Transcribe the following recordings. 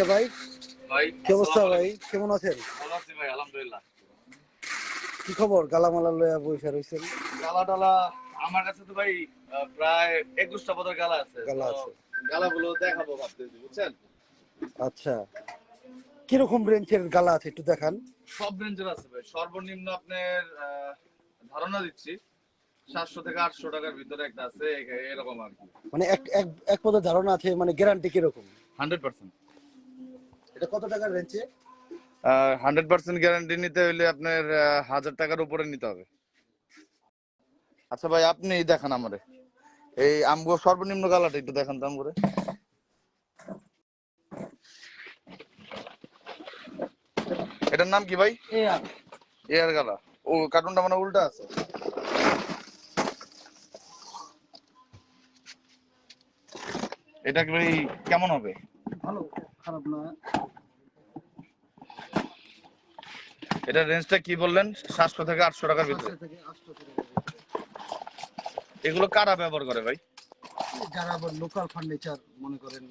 এই ভাই? ভাই কি অবস্থা ভাই? কেমন আছেন? ভালো আছি ভাই আলহামদুলিল্লাহ। কি খবর? গালামালা লয়া বইসা রইছেন। গালা আমার কাছে তো ভাই প্রায় একুশটা পদের গালা আছে। গালা আছে। গালাগুলো দেখাবো ভাবতেছি বুঝছেন? আচ্ছা। কীরকম রেঞ্জের গালা আছে একটু দেখান। সব রেঞ্জের আছে ভাই। সর্বনিম্ন আপনার ধারণা দিচ্ছি সাতশো থেকে আটশো টাকার ভিতরে একটা আছে এরকম আর কি। মানে এক এক এক পদের ধারণা আছে মানে গ্যারান্টি কীরকম? Hundred percent. এটা কত টাকার রেঞ্জে হান্ড্রেড পার্সেন্ট গ্যারান্টি নিতে হলে আপনার হাজার টাকার উপরে নিতে হবে। আচ্ছা ভাই আপনি দেখান আমারে। এই আমগো সর্বনিম্ন গালাটা একটু দেখান তো আমগরে। এটার নাম কি ভাই? এয়ার। গালা ও কার্টুনটা মানে উল্টা আছে। এটা কি ভাই কেমন হবে? ভালো। খারাপ না। এটা রেঞ্জটা কি বললেন? সাতশো থেকে আটশো টাকার ভিতরে। এগুলো কারা ব্যবহার করে ভাই? যারা আবার লোকাল ফার্নিচার মনে করেন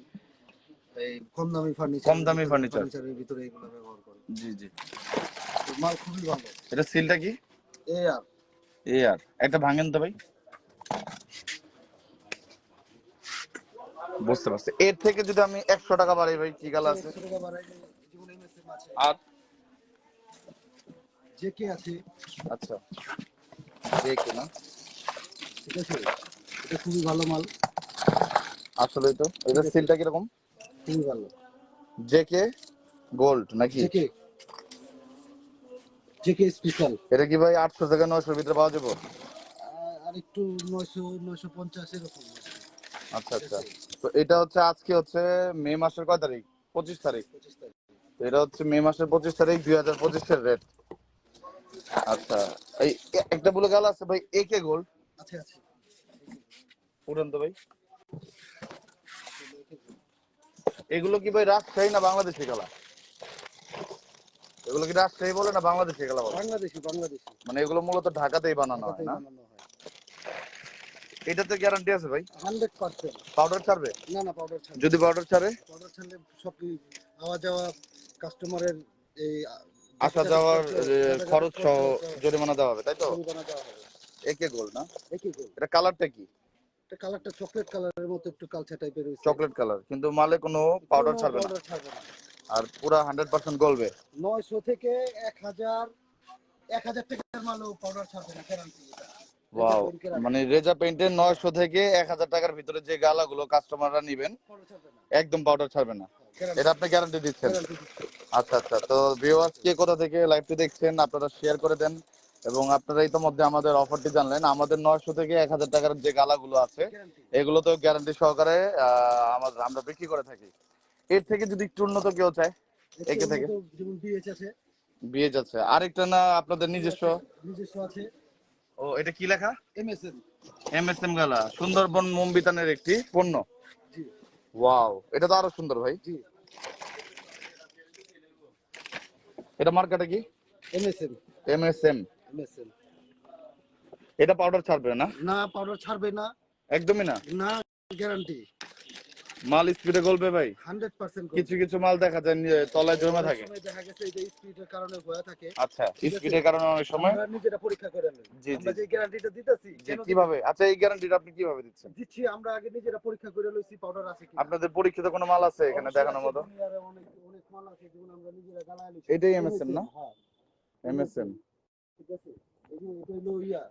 এই কম দামি ফার্নিচার কম দামি furniture। ফার্নিচারের ভিতরে এগুলো ব্যবহার করে জি জি। মাল খুবই ভালো। এটা সিলটা কি? এ আর এয়ার একটা ভাঙেন তো ভাই। বুঝতে পারছি। এর থেকে যদি আমি একশো টাকা বাড়াই ভাই কি গালা আছে? বাড়াইলে যেমন MSM আছে। আর? জেকে আছে? আচ্ছা। না? ঠিক আছে। এটা খুবই ভালো মাল। আসলেই তো। এটা সিলটা কীরকম? খুবই ভালো। জেকে গোল্ড নাকি? জেকে জেকে স্পেশাল এটা কি ভাই আটশো থেকে নয়শোর ভিতরে পাওয়া যাবে? আর একটু নয়শো নয়শো পঞ্চাশ এরকম। আচ্ছা আচ্ছা। তো এটা হচ্ছে আজকে হচ্ছে মে মাসের কয় তারিখ? পঁচিশ তারিখ। এটা হচ্ছে মে মাসের পঁচিশ তারিখ দুই হাজার পঁচিশের রেট। আচ্ছা এই একটা বলে গেল আছে ভাই গোল্ড? আছে আছে। উড়ান তো ভাই। এগুলো কি ভাই রাজশাহী না বাংলাদেশি গেলা? এগুলো কি রাজশাহী বলে না বাংলাদেশি গেলা বলে? বাংলাদেশি বাংলাদেশি। মানে এগুলো মূলত ঢাকাতেই বানানো হয় না? এটাতে গ্যারান্টি আছে ভাই? Hundred percent. পাউডার ছাড়বে? না না পাউডার ছাড়া যদি পাউডার ছাড়ে? পাউডার ছাড়লে সব আওয়া যাওয়া কাস্টমারের এই আসা যাওয়ার খরচ সহ জরিমানা দেওয়া হবে তাই তো? জরিমানা দেওয়া হবে। একে গোল্ড না? একই গোল। এটা কালারটা কি? এটা কালারটা চকলেট কালারের মতো একটু কালচা টাইপের হয়েছে। চকলেট কালার কিন্তু মালে কোনো পাউডার ছাড়বে না। ছাড়বে আর পুরা হান্ড্রেড পার্সেন্ট গলবে? নয়শো থেকে এক হাজার এক হাজার টাকার মালও পাউডার ছাড়বে না গ্যারান্টি ওয়াও মানে রেজা পেইন্টের নয়শো থেকে এক হাজার টাকার ভিতরে যে গালাগুলো কাস্টমাররা নিবেন একদম পাউডার ছাড়বে না। এটা আপনি গ্যারান্টি দিচ্ছেন। আচ্ছা আচ্ছা। তো ভিউয়ার্স কে কোথা থেকে লাইভটি দেখছেন আপনারা শেয়ার করে দেন। এবং আপনারা ইতিমধ্যে আমাদের অফারটি জানলেন। আমাদের নয়শো থেকে এক হাজার টাকার যে গালাগুলো আছে এগুলো তো গ্যারান্টি সহকারে আমাদের আমরা বিক্রি করে থাকি। এর থেকে যদি একটু উন্নত কেউ চায় একে থেকে? বিএচ আছে। বিয়ে যাচ্ছে আরেকটা না আপনাদের নিজস্ব? নিজস্ব আছে। ও এটা কি লেখা? এমএসএম এমএসএম এস এম গালা সুন্দরবন মুম্বিতানের একটি পণ্য। ওয়াও এটা তো আরও সুন্দর ভাই। জি। এটা মার্কাটা কি? MSM M S M MSN এটা পাউডার ছাড়বে না? না পাউডার ছাড়বে না। একদমই না? না গ্যারান্টি মাল স্পিডে গলবে ভাই। হান্ড্রেড পার্সেন্ট কিছু কিছু মাল দেখা যায় তলায় জমে থাকে। দেখা গেছে স্পিডের কারণে থাকে। আচ্ছা স্পিডের কারণে অনেক সময়। আমরা নিজেরা পরীক্ষা করে নেই। জি, আমরা যে গ্যারান্টিটা দিতেছি কীভাবে? আচ্ছা এই গ্যারান্টিটা আপনি কীভাবে দিচ্ছেন? দিচ্ছি আমরা আগে নিজেরা পরীক্ষা করে লইছি পাউডার আছে কি আপনাদের পরীক্ষিত কোনো মাল আছে এখানে দেখানোর মতো? অনেক অনেক মাল আছে যেগুলো আমরা নিজেরা গালায় লইছি। এটাই MSM না? হ্যাঁ। এম এস এম ঠিক আছে? এই যে এটা হলো ইয়া।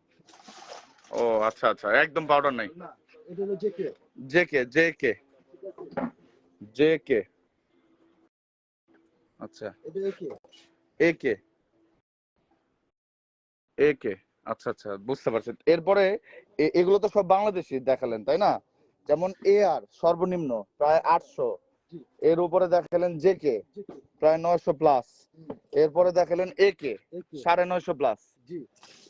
ও আচ্ছা আচ্ছা একদম পাউডার নাই। না এটা হলো JK J K J K. আচ্ছা। A K? এ কে। আচ্ছা আচ্ছা বুঝতে পারছি। এরপরে এগুলো তো সব বাংলাদেশি দেখালেন তাই না? যেমন এ আর সর্বনিম্ন প্রায় আটশো। এর উপরে দেখালেন জে কে প্রায় নয়শো প্লাস। এরপরে দেখালেন এ কে সাড়ে নয়শো প্লাস।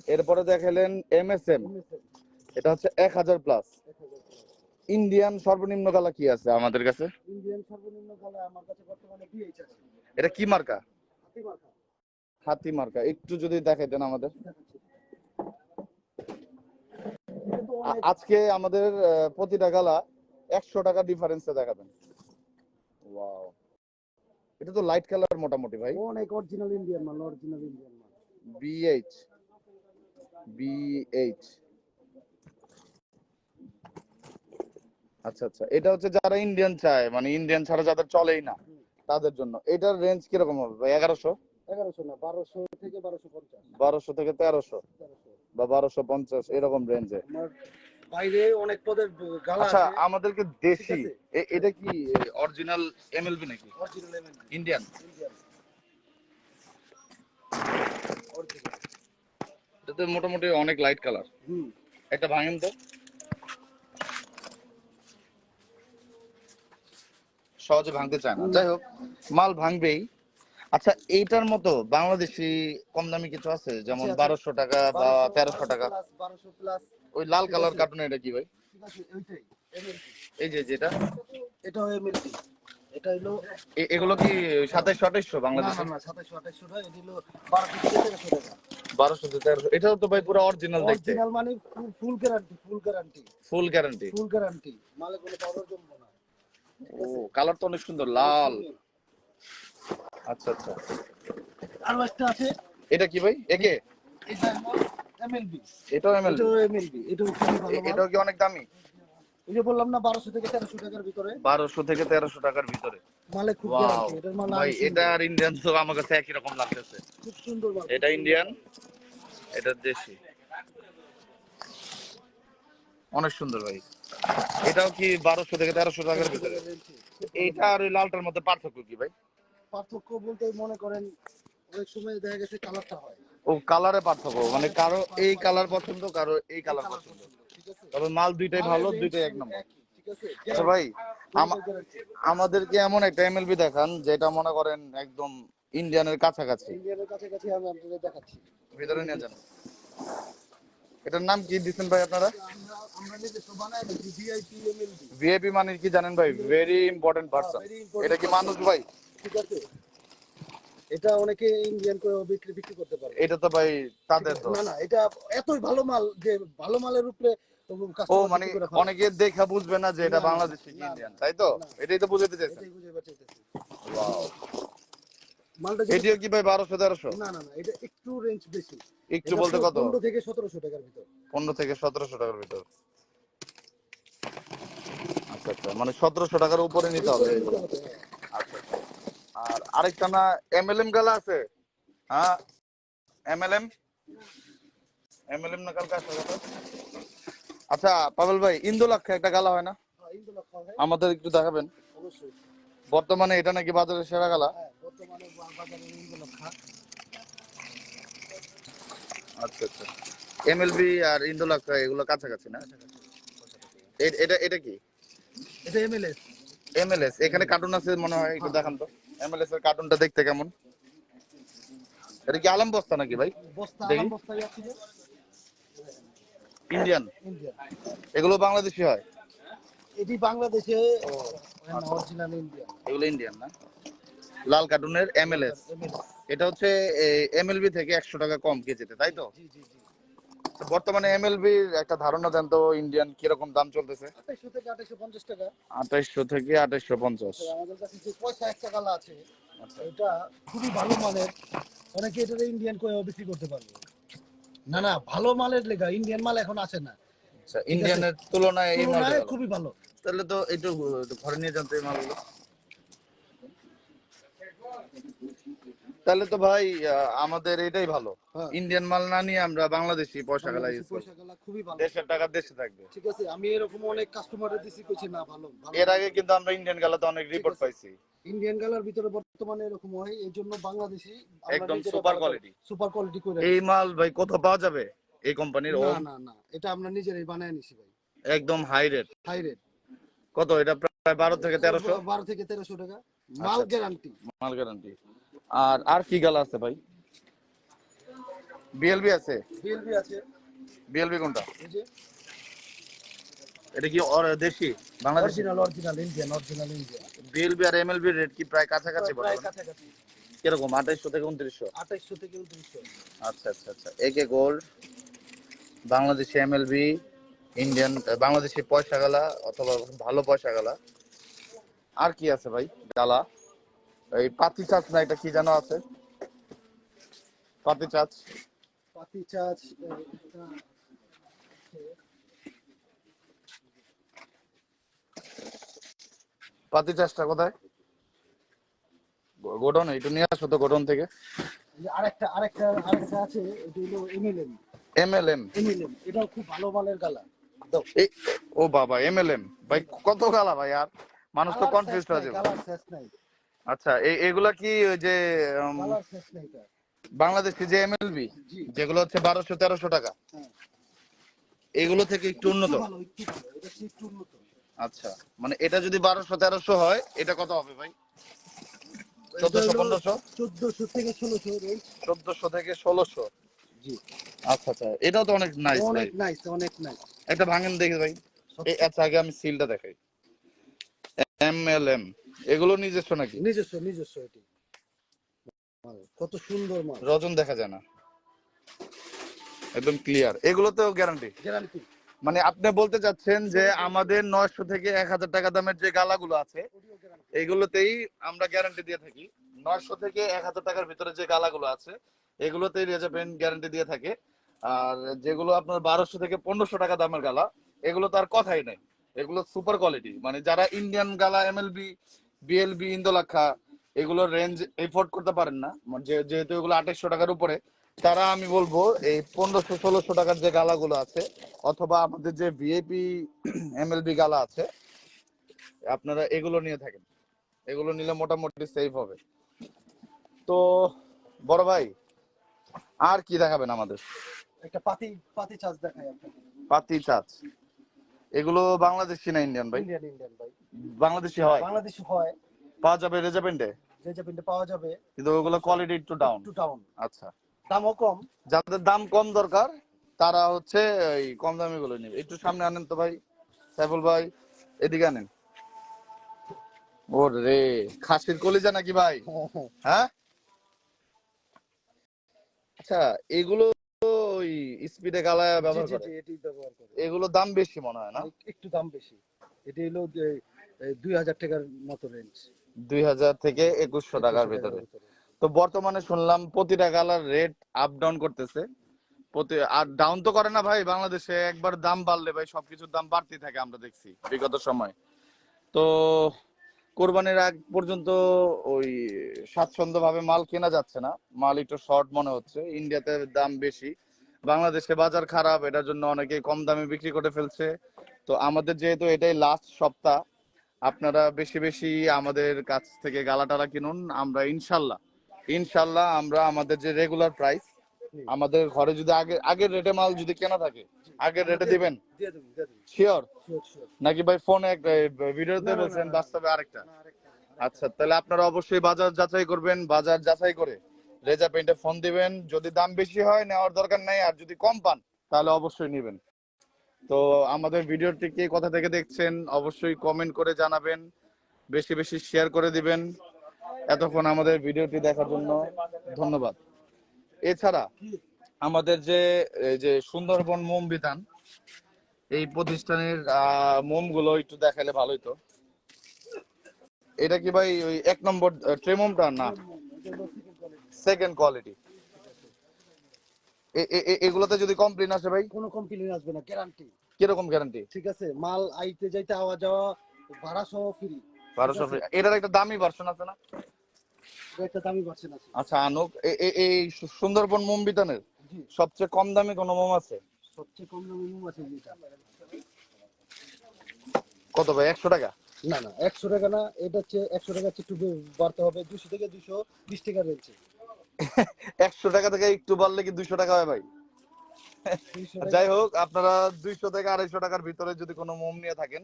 এরপরে দেখালেন এম এস এম এটা হচ্ছে এক হাজার প্লাস। ইন্ডিয়ান সর্বনিম্ন গালা কি আছে আমাদের কাছে? ইন্ডিয়ান সর্বনিম্ন গালা আমার কাছে বর্তমানে বিএইচ আছে। এটা কি মার্কা? হাতি মাথা হাতি মার্কা। একটু যদি দেখাই দেন আমাদের। আজকে আমাদের প্রতিটা গালা একশো টাকা ডিফারেন্সে দেখাবেন। ওয়াও এটা তো লাইট কালার মোটামুটি ভাই। অনেক অরিজিনাল ইন্ডিয়ান মাল অরিজিনাল ইন্ডিয়ান মাল। বিএইচ বিএইচ আচ্ছা আচ্ছা। এটা হচ্ছে যারা ইন্ডিয়ান চায় মানে ইন্ডিয়ান ছাড়া যাদের চলেই না তাদের জন্য। এটার রেঞ্জ কীরকম হবে ভাই? এগারোশো? এগারোশো না বারোশো থেকে বারোশো পঞ্চাশ। বারোশো থেকে তেরোশো বা বারোশো পঞ্চাশ এরকম রেঞ্জে বাইরে অনেক পদের গালা আচ্ছা আমাদেরকে দেশি এটা কি অরিজিনাল এমএলবি নাকি? অরিজিনাল ইন্ডিয়ান ইন্ডিয়ান এটাতে মোটামুটি অনেক লাইট কালার হুম। একটা ভাঙেন তো। সহজে ভাঙতে চায় না। যাই হোক মাল ভাঙবেই। আচ্ছা এইটার মতো বাংলাদেশি কম দামি কিছু আছে? যেমন। বারোশো টাকা বা তেরোশো টাকা। ওই লাল কালার কার্টুন এটা কি ভাই? এই যে যেটা। এটা হলো এগুলো কি সাতাইশশো আঠাইশশো বাংলাদেশে? না এটা হলো বারোশো তেরোশো টাকা। বারোশো তেরোশো। এটাও তো ভাই পুরো অরিজিনাল দেখতে। অরিজিনাল মানে full guarantee full guarantee full guarantee full guarantee মালে কোনো জমবো না। ও কালার তো অনেক সুন্দর লাল। আচ্ছা আচ্ছা। আরও একটা আছে? এটা কি ভাই? একে এটা এমএলবি এটাও এমএল এটাও এমএলবি এটাও খুবই ভালো এটাও কি অনেক দামি? এই যে বললাম না বারোশো থেকে তেরোশো টাকার ভিতরে। বারোশো থেকে তেরোশো টাকার ভিতরে। মালে খুব গ্যারান্টি এটার মাল ভাই এটা আর ইন্ডিয়ান তো আমার কাছে একই রকম লাগতেছে। খুব সুন্দর মাল। এটা ইন্ডিয়ান এটা দেশি। অনেক সুন্দর ভাই। এটাও কি বারোশো থেকে তেরোশো টাকার ভিতরে? এইটা আর ওই লালটার মধ্যে পার্থক্য কি ভাই? পার্থক্য বলতে মনে করেন অনেক সময় দেখা গেছে কালারটা হয়। ও কালারে পার্থক্য মানে কারও এই কালার পছন্দ কারও এই কালার পছন্দ। তবে মাল দুইটাই ভালো দুইটাই এক নম্বর। আচ্ছা ভাই আমাদেরকে এমন একটা এমএলবি দেখান যেটা মনে করেন একদম ইন্ডিয়ানের কাছাকাছি। ইন্ডিয়ানের কাছাকাছি আমি আপনাদের দেখাচ্ছি। ভিতরে নিয়ে যান। এটার নাম কি দিচ্ছেন ভাই আপনারা? ভিআইপি মানে কি জানেন ভাই? ভেরি ইম্পর্টেন্ট পারসন এটা কি মানুষ ভাই? ঠিক আছে। এটা অনেকে ইন্ডিয়ান করে বিক্রি বিক্রি করতে পারে। এটা তো ভাই তাদের তো না না এটা এতই ভালো মাল যে ভালো মালের উপরে ও মানে। অনেকে দেখা বুঝবে না যে এটা বাংলাদেশি ইন্ডিয়ান তাই তো? এটাই তো বুঝাতে চাইছেন। এটাই Wow. এটিও কি ভাই বারোশো তেরোশো? না না না এটা একটু রেঞ্জ বেশি। একটু বলতে কত? পনেরো থেকে সতেরোশো টাকার ভিতর। পনেরো থেকে সতেরোশো টাকার ভিতর। আচ্ছা আচ্ছা মানে সতেরোশো টাকার উপরে নিতে হবে। আচ্ছা আচ্ছা। আর আরেকটা না এমএলএম গালা আছে? হ্যাঁ? এমএলএম এমএলএম না কালকে আসবে আচ্ছা পাবেল ভাই ইন্দোলাক্ষে একটা গালা হয় না? হ্যাঁ, হয়, আমাদের একটু দেখাবেন। বর্তমানে এটা নাকি বাজারের সেরা গালা হ্যাঁ। বর্তমানে বাজারে ইন্দোলা আচ্ছা আচ্ছা এমএলবি আর ইন্দোলাক্ষা এগুলো কাছাকাছি না? এটা এটা কি? এটা এমএলএস এমএলএস এখানে কার্টুন আছে মনে হয় একটু দেখান তো। এমএলএস এর কার্টুনটা দেখতে কেমন? এটা কি আলম বস্তা নাকি ভাই? বস্তা ইন্ডিয়ান এগুলো বাংলাদেশি হয়? এটি বাংলাদেশে অরিজিনাল ইন্ডিয়া এগুলো ইন্ডিয়ান না? লাল কার্টুনের এমএলএস এটা হচ্ছে এমএলবি থেকে একশো টাকা কম কেজিতে তাই তো? বর্তমানে এমএলবির একটা ধারণা দেন তো ইন্ডিয়ান কীরকম দাম চলতেছে? আঠাইশশো থেকে আঠাইশশো পঞ্চাশ আমাদের কাছে যে পয়সা এক টাকা আছে আচ্ছা। এটা খুবই ভালো মানের অনেকে এটা ইন্ডিয়ান কয়েও বিক্রি করতে পারবে। না না ভালো মালের লেখা ইন্ডিয়ান মাল এখন আছে না। আচ্ছা ইন্ডিয়ানের তুলনায়। খুবই ভালো। তাহলে তো একটু ঘরে নিয়ে যান তো এই মালগুলো। তাহলে তো ভাই আমাদের এটাই ভালো। ইন্ডিয়ান মাল না নিয়ে আমরা বাংলাদেশি পয়সা গেলা খুবই ভালো। দেশের টাকা দেশে থাকবে। ঠিক আছে আমি এরকম অনেক কাস্টমারের দিছি কইছি না ভালো এর আগে কিন্তু আমরা ইন্ডিয়ান গালাতে অনেক রিপোর্ট পাইছি। ইন্ডিয়ান গালার ভিতরে বর্তমানে এরকম হয় এই জন্য বাংলাদেশি একদম সুপার কোয়ালিটি সুপার কোয়ালিটি করে এই মাল ভাই কোথাও পাওয়া যাবে? এই কোম্পানির না না না এটা আমরা নিজেরাই বানায় নিছি ভাই। একদম হাই রেট হাই রেট কত? এটা প্রায় বারো থেকে তেরোশো? বারো থেকে তেরোশো টাকা। মাল আচ্ছা। গ্যারান্টি মাল গ্যারান্টি আর আর কি গালা আছে ভাই? বিএলবি আছে? বিএলবি আছে। বিএলবি কোনটা? এই যে। এটা কি অর- দেশি? Bangladeshi? Original original Indian original Indian BLB আর এমএলবি রেট কি প্রায় কাছাকাছি প্রায় বর্তমানে? কাছাকাছি। কীরকম আঠাইশশো থেকে উনত্রিশশো? আঠাইশশো থেকে উনত্রিশশো। আচ্ছা আচ্ছা আচ্ছা। AK gold Bangladeshi MLB Indian Bangladeshi পয়সা গালা অথবা ভালো পয়সা গালা। আর কি আছে ভাই? গালা। এই পাতি চাচ না এটা কি যেন আছে? পাতি চাচ। পাতি চাচ পাতি চাচটা কোথায়? গো- গোডাউন একটু নিয়ে আসো তো গোডাউন থেকে। আরেকটা আরেকটা আরেকটা আছে এটা হলো MLM M L M MLM এটাও খুব ভালো মালের গালা। ও বাবা এম এল এম ভাই কত গালা ভাই আর? মানুষ তো কনফিউজ হয়ে যাবে। কালার শেষ নাই। আচ্ছা এগুলা কি ওই যে বাংলাদেশি যে এমএলবি যেগুলো হচ্ছে বারোশো তেরোশো টাকা হ্যাঁ। এগুলো থেকে একটু উন্নত? আচ্ছা মানে এটা যদি বারোশো তেরোশো হয় এটা কত হবে ভাই? চোদ্দশো পনেরোশো? চোদ্দশো থেকে ষোলোশো চোদ্দশো থেকে ষোলোশো? জি। আচ্ছা আচ্ছা এটাও তো অনেক নাইস ভাই। অনেক নাইস অনেক নাইস একটা ভাঙেন দেখি ভাই। আচ্ছা আগে আমি সিলটা দেখাই। M L M. এগুলো নিজস্ব নাকি? নিজস্ব নিজস্ব এটি। কত সুন্দর মাল। রজন দেখা যায় না। একদম ক্লিয়ার এগুলোতেও গ্যারান্টি গ্যারান্টি মানে আপনি বলতে চাচ্ছেন যে আমাদের নয়শো থেকে এক হাজার টাকা দামের যে গালাগুলো আছে এগুলোতেই আমরা গ্যারান্টি দিয়ে থাকি। নয়শো থেকে এক হাজার টাকার ভিতরে যে গালাগুলো আছে এগুলোতেই রেজা পেন গ্যারান্টি দিয়ে থাকে। আর যেগুলো আপনার বারোশো থেকে পনেরোশো টাকা দামের গালা এগুলো তার কথাই নাই। এগুলো সুপার কোয়ালিটি মানে যারা ইন্ডিয়ান গালা এমএলবি বিএলবি ইন্দোলাক্ষা এগুলোর রেঞ্জ এফোর্ড করতে পারেন না। মানে যেহেতু এগুলো আঠাশশো টাকার উপরে তারা আমি বলব এই পনেরোশো ষোলোশো টাকার যে গালাগুলো আছে অথবা আমাদের যে ভিএপি এমএলবি গালা আছে আপনারা এগুলো নিয়ে থাকেন। এগুলো নিলে মোটামুটি সেফ হবে। তো বড় ভাই আর কি দেখাবেন আমাদের? একটা পাতি পাতি চার্জ দেখাই আপনাকে। পাতি চাচ এগুলো বাংলাদেশি না ইন্ডিয়ান ভাই? ইন্ডিয়ান ইন্ডিয়ান ভাই। বাংলাদেশি হয়? বাংলাদেশি হয়। পাওয়া যাবে যে যে পাওয়া যাবে। কিন্তু ওগুলো কোয়ালিটি একটু ডাউন টু টাউন আচ্ছা। দামও কম। যাদের দাম কম দরকার তারা হচ্ছে এই কম দামি গুলো নেবে। একটু সামনে আনেন তো ভাই সাইফুল ভাই এদিকে আনেন। ওর খাসির কলিজা নাকি ভাই? হ্যাঁ? আচ্ছা এগুলো ওই স্পিডে গালায় ব্যবহার করে। এগুলো দাম বেশি মনে হয় না? একটু দাম বেশি। এটি হলো যে দুই হাজার টাকার মতো রেঞ্জ দুই হাজার থেকে একুশশো টাকার ভিতরে। তো বর্তমানে শুনলাম প্রতিটা গালার রেট আপ ডাউন করতেছে। প্রতি আর ডাউন তো করে না ভাই বাংলাদেশে একবার দাম বাড়লে ভাই সবকিছুর দাম বাড়তে থাকে আমরা দেখছি বিগত সময়। তো কোরবানির আগ পর্যন্ত ওই স্বাচ্ছন্দ্য ভাবে মাল কেনা যাচ্ছে না। মাল একটু শর্ট মনে হচ্ছে। ইন্ডিয়াতে দাম বেশি। বাংলাদেশে বাজার খারাপ এটার জন্য অনেকে কম দামে বিক্রি করে ফেলছে। তো আমাদের যেহেতু এটাই লাস্ট সপ্তাহ আপনারা বেশি বেশি আমাদের কাছ থেকে গালাটারা কিনুন আমরা ইনশাল্লাহ ইনশাল্লাহ আমরা আমাদের যে রেগুলার প্রাইস আমাদের ঘরে যদি আগে আগের রেটে মাল যদি কেনা থাকে আগের রেটে দিবেন? শিওর নাকি ভাই ফোনে একটা ভিডিওতে বলছেন। বাস্তবে আরেকটা? আচ্ছা তাহলে আপনারা অবশ্যই বাজার যাচাই করবেন বাজার যাচাই করে রেজা পেইন্টে ফোন দিবেন যদি দাম বেশি হয় নেওয়ার দরকার নাই আর যদি কম পান তাহলে অবশ্যই নেবেন। তো আমাদের ভিডিওটি কে কোথা থেকে দেখছেন, অবশ্যই কমেন্ট করে জানাবেন, বেশি বেশি শেয়ার করে দিবেন। এতক্ষণ আমাদের ভিডিওটি দেখার জন্য ধন্যবাদ। এছাড়া আমাদের যে যে সুন্দরবন মোম বিধান, এই প্রতিষ্ঠানের মোমগুলো একটু দেখালে ভালো হতো এটা কি ভাই ওই এক নম্বর ট্রেমোমটা না? সেকেন্ড কোয়ালিটি এগুলোতে যদি কমপ্লেন আসে ভাই? কোনো কমপ্লেন আসবে না গ্যারান্টি কীরকম গ্যারান্টি ঠিক আছে মাল আইতে যাইতে আওয়া যাওয়া ভাড়া সহ ফ্রি বারোশো এটার একটা দামি ভার্সন আছে না? একটা দামি পাচ্ছেন আছে। আচ্ছা আনুক এই সুন্দরবন মোম বিতানের সবচেয়ে কম দামি কোন মোম আছে? সবচেয়ে কম দামি মোম আছে যেটা কত ভাই একশো টাকা? না না একশো টাকা না এটা হচ্ছে একশো টাকা একটু বাড়তে হবে। দুশো থেকে দুশো বিশ টাকা রয়েছে একশো টাকা থেকে একটু বাড়লে কি দুইশো টাকা হয় ভাই? যাই হোক আপনারা দুইশো থেকে আড়াইশো টাকার ভিতরে যদি কোনো মোম নিয়ে থাকেন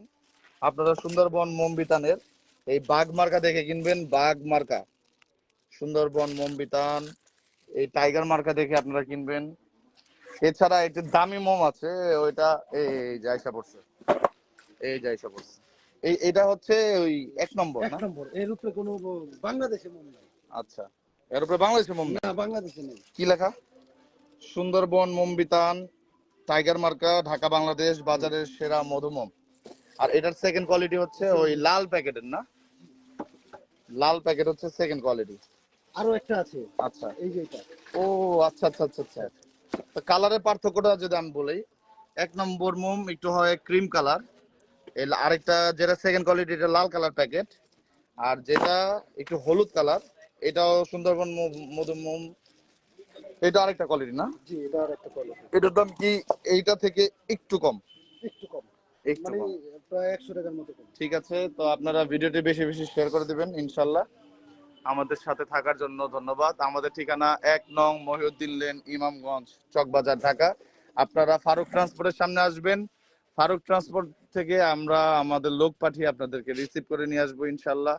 আপনারা সুন্দরবন মোম বিতানের এই বাঘ মার্কা দেখে কিনবেন বাঘ মার্কা। সুন্দরবন মোম বিতান এই টাইগার মার্কা দেখে আপনারা কিনবেন। এছাড়া একটু দামি মোম আছে ওইটা এই যে পড়ছে। এই আইসা পড়ছে। এই এটা হচ্ছে ওই এক নম্বর এক নম্বর। এর উপরে কোনো বাংলাদেশে মোম নাই। আচ্ছা। এর উপরে বাংলাদেশের মোম না বাংলাদেশে নেই। কি লেখা? সুন্দরবন মোমবিতান টাইগার মার্কা ঢাকা বাংলাদেশ বাজারের সেরা মধুমম। আর এটার সেকেন্ড কোয়ালিটি হচ্ছে ওই লাল প্যাকেটের না? লাল প্যাকেট হচ্ছে সেকেন্ড কোয়ালিটি আরও একটা আছে। আচ্ছা। এই যে এটা। ও আচ্ছা আচ্ছা আচ্ছা আচ্ছা। তো কালারের পার্থক্যটা যদি আমি বলি এক নম্বর মোম একটু হয় ক্রিম কালার আরেকটা যেটা সেকেন্ড কোয়ালিটি এটা লাল কালার প্যাকেট আর যেটা একটু হলুদ কালার এটাও সুন্দরবন মো- মধু মোম এটা আরেকটা কোয়ালিটি না? জি এটা আর একটা কোয়ালিটি এটার দাম কি এইটা থেকে একটু কম? একটু কম। একটু মানে কম। প্রায় একশো টাকার মতো কম। ঠিক আছে তো আপনারা ভিডিওটি বেশি বেশি শেয়ার করে দিবেন ইনশাল্লাহ। আমাদের সাথে থাকার জন্য ধন্যবাদ। আমাদের ঠিকানা এক নং মহিউদ্দিন লেন ইমামগঞ্জ চকবাজার ঢাকা। আপনারা ফারুক ট্রান্সপোর্টের সামনে আসবেন। ফারুক ট্রান্সপোর্ট থেকে আমরা আমাদের লোক পাঠিয়ে আপনাদেরকে রিসিভ করে নিয়ে আসব ইনশাল্লাহ।